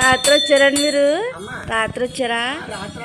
రాత్రి వచ్చారండి మీరు. రాత్రి వచ్చారా రాత్రి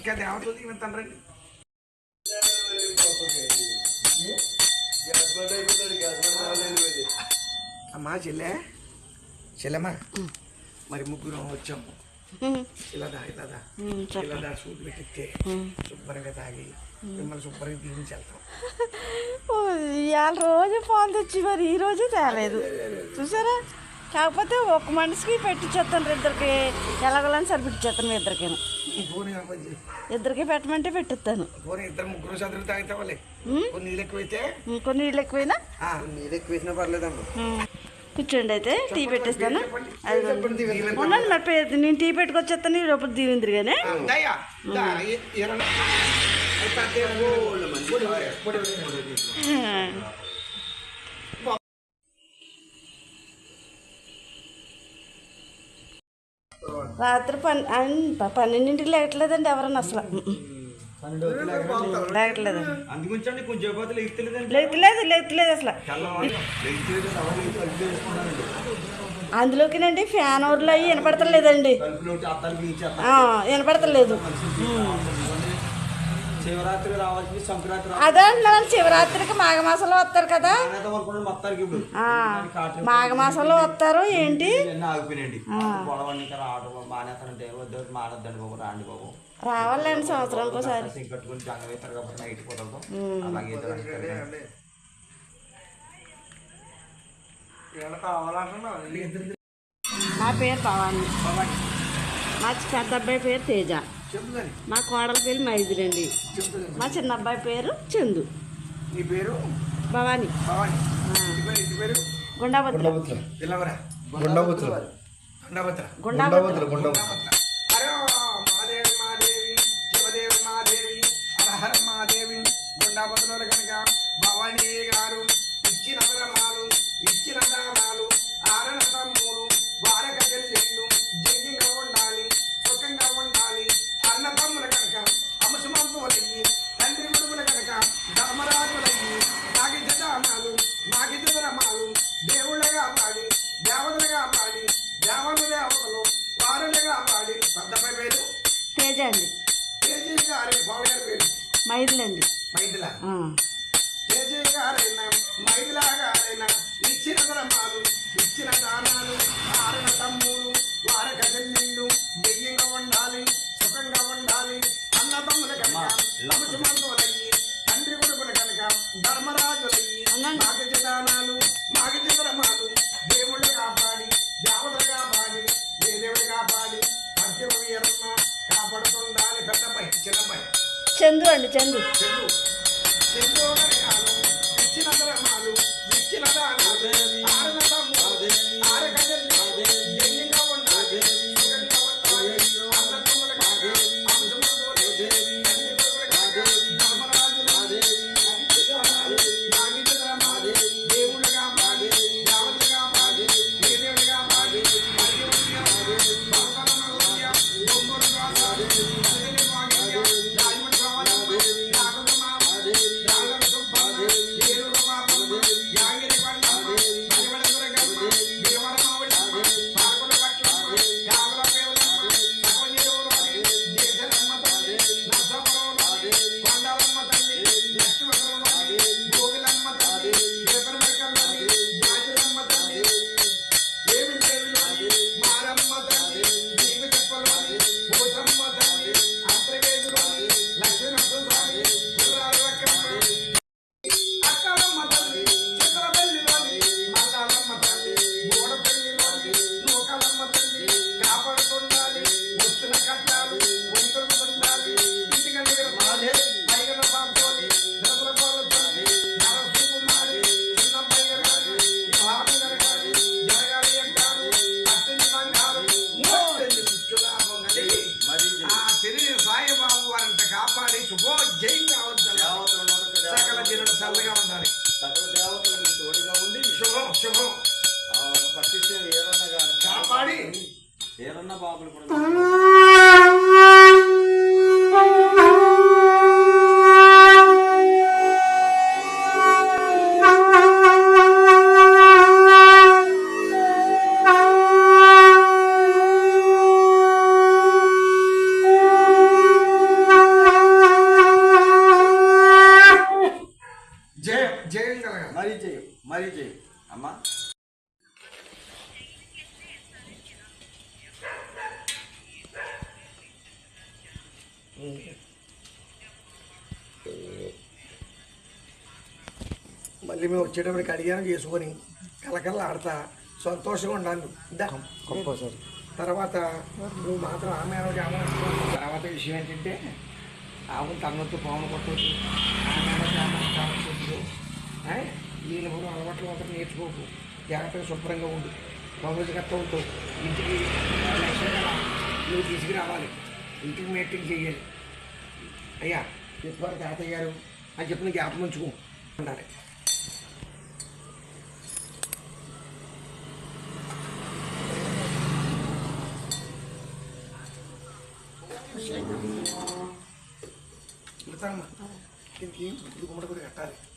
ఇంకా దేవతలు రండి. అమ్మా చెల్లె. చెల్లెమ్మా మరి ముగ్గురం వచ్చాము. ఇలాదా ఇలాదా ఇలాదా సూట్ పెట్టిస్తే శుభ్రంగా తాగి మిమ్మల్ని శుభ్రంగా దీవించి వెళ్తాం. ఇవాళ రోజు ఫోన్ తెచ్చి మరి ఈ రోజు తేలేదు. చూసారా? కాకపోతే ఒక మనిషికి పెట్టించేస్తాను ఇద్దరికి. ఎలాగోలని సరి పెట్టించేస్తాను ఇద్దరికి. ఇద్దరికి పెట్టమంటే పెట్టిస్తాను. కొన్ని నీళ్ళు ఎక్కువైతే? కొన్ని నీళ్ళు ఎక్కువైనా? కూర్చోండి అయితే టీ పెట్టేస్తాను. ఉండండి మరి నేను టీ పెట్టుకొచ్చేస్తాను ఈ లోపల దీవిందిరి రాత్రి పన్ పన్నెండింటికి లేకట్లేదండి ఎవరన్నా అసలు. ఎత్తులేదండి లేకలేదు లేకలేదు అసలు. అందులోకినండి ఫ్యాన్ ఓవర్లు అవి వినపడతలేదండి. వినపడతలేదు. అదే శివరాత్రికి మాఘమాసంలో వస్తారు కదా మాఘమాసంలో వస్తారు ఏంటి రావాలండి సంవత్సరానికి ఒకసారి నా పేరు భవాని మా పెద్ద అబ్బాయి పేరు తేజ మా కోడల పేరు మైదిరండి చెప్పు కానీ. మా చిన్న అబ్బాయి పేరు చందు. నీ పేరు? భవాని. గుండాభద్ర. గుండభద్ర. గుండాభద్ర. గుండబుత్ర హర మాదేవి మాదేవి. శివదేవి మాదేవి. హరహర మాదేవి. గుండాభద్రులు కనుక భవానీ గారు. మైదులండి మైథిల ఆ. తేజీ గారైనా మైథిల గారైనా ఇచ్చిన ధర్మాలు ఇచ్చిన దానాలు ఆరణ తమ్ములు వారక చెల్లిళ్ళు దెయ్యంగా ఉండాలి సుఖంగా ఉండాలి కనుక తండ్రి కొడుకుల కనుక ధర్మరాజులయ్యి. చందు అండి చందు చెల్లు చెల్లోడగాను ఏరన్నా బాబులు కూడా మళ్ళీ మేము వచ్చేటప్పటికి అడిగాను చేసుకొని కలకల్లా ఆడతా సంతోషంగా ఉండాలి ఇందా. తర్వాత నువ్వు మాత్రం ఆమె తర్వాత విషయం ఏంటంటే ఆమె తన్నొత్తు పవన్ కొట్టొద్దు ఆమె వీళ్ళ కూడా అలవాట్లు మాత్రం నేర్చుకోకు. జాగ్రత్తగా శుభ్రంగా ఉండు. బహుమతికర్త ఉంటావు ఇంటికి నువ్వు తీసుకురావాలి. ఇంటికి మీటింగ్ చేయాలి. అయ్యా చెప్పారు తాతయ్య గారు. అని చెప్పిన జ్ఞాపకం ఉంచుకో. ఉండాలి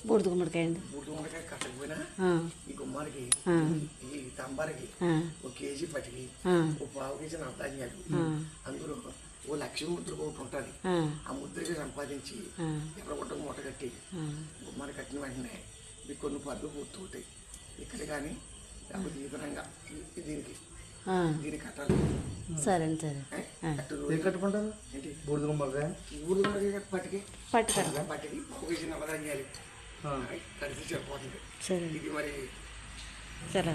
బూడిద గుమ్మడికాయ అండి. బుద్ధి గుమ్మడికాయ కట్టకపోయినా ఈ గుమ్మానికి ఆ, ఈ తంబారికి ఒక కేజీ పటికి ఒక పావు కేజీ నవధాన్యాలు అందులో ఓ లక్ష ముద్ర ఒకటి ఉంటుంది. ఆ, ముద్రకి సంపాదించి ఎర్రగొట్ట మూట కట్టి ఆ. గుమ్మానికి కట్టిన వెంటనే మీకు కొన్ని పనులు పూర్తవుతాయి. ఇక్కడ కానీ లేకపోతే ఈ విధంగా దీనికి ఆ, దీనికి కట్టాలి. సరే సరే. కట్టుకుంటారు? ఏంటి? బూడిద గుమ్మడికాయ? ఊరు గుమ్మడికాయ పట్టికి పట్టికి కేజీ నవధాన్యాలు ఆ. కడితే సరిపోతుంది. సరే. ఇది మరి సరే.